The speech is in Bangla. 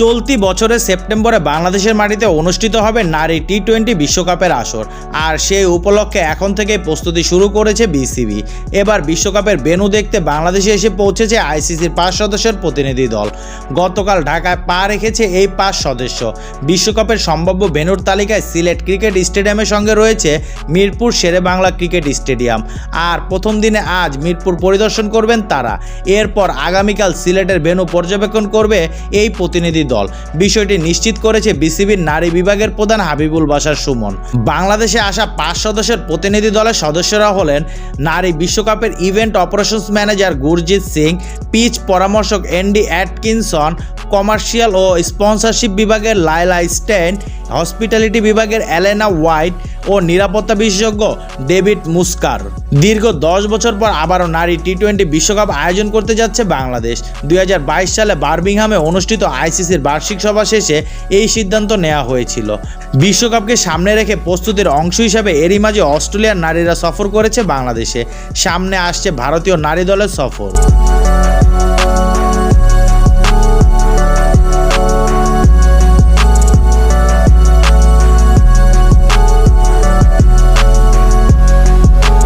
চলতি বছরের সেপ্টেম্বরে বাংলাদেশের মাটিতে অনুষ্ঠিত হবে নারী টি টোয়েন্টি বিশ্বকাপের আসর, আর সেই উপলক্ষে এখন থেকেই প্রস্তুতি শুরু করেছে বিসিবি। এবার বিশ্বকাপের বেনু দেখতে বাংলাদেশে এসে পৌঁছেছে আইসিসির পাঁচ সদস্যের প্রতিনিধি দল। গতকাল ঢাকায় পা রেখেছে এই পাঁচ সদস্য। বিশ্বকাপের সম্ভাব্য বেনুর তালিকায় সিলেট ক্রিকেট স্টেডিয়ামের সঙ্গে রয়েছে মিরপুর শেরে বাংলা ক্রিকেট স্টেডিয়াম। আর প্রথম দিনে আজ মিরপুর পরিদর্শন করবেন তারা। এরপর আগামীকাল সিলেটের বেনু পর্যবেক্ষণ করবে এই প্রতিনিধি দল। বিষয়টি নিশ্চিত করেছে বিসিবির নারী বিভাগের প্রধান হাবিবুল বাসার সুমন। বাংলাদেশে আসা পাঁচ সদস্যের প্রতিনিধি দলের সদস্যরা হলেন নারী বিশ্বকাপের event operations manager Gurjit Singh, pitch পরামর্শক Andy Atkinson, commercial ও স্পন্সরশিপ বিভাগের লাইলা স্টেন, হসপিটালিটি বিভাগের অ্যালেনা হোয়াইট ও নিরাপত্তা বিশেষজ্ঞ ডেভিড মুস্কার। দীর্ঘ দশ বছর পর আবারও নারী টি টোয়েন্টি বিশ্বকাপ আয়োজন করতে যাচ্ছে বাংলাদেশ। দুই হাজার বাইশ সালে বার্মিংহামে অনুষ্ঠিত আইসিসির বার্ষিক সভা শেষে এই সিদ্ধান্ত নেওয়া হয়েছিল। বিশ্বকাপকে সামনে রেখে প্রস্তুতির অংশ হিসাবে এরই মাঝে অস্ট্রেলিয়ার নারীরা সফর করেছে বাংলাদেশে। সামনে আসছে ভারতীয় নারী দলের সফর।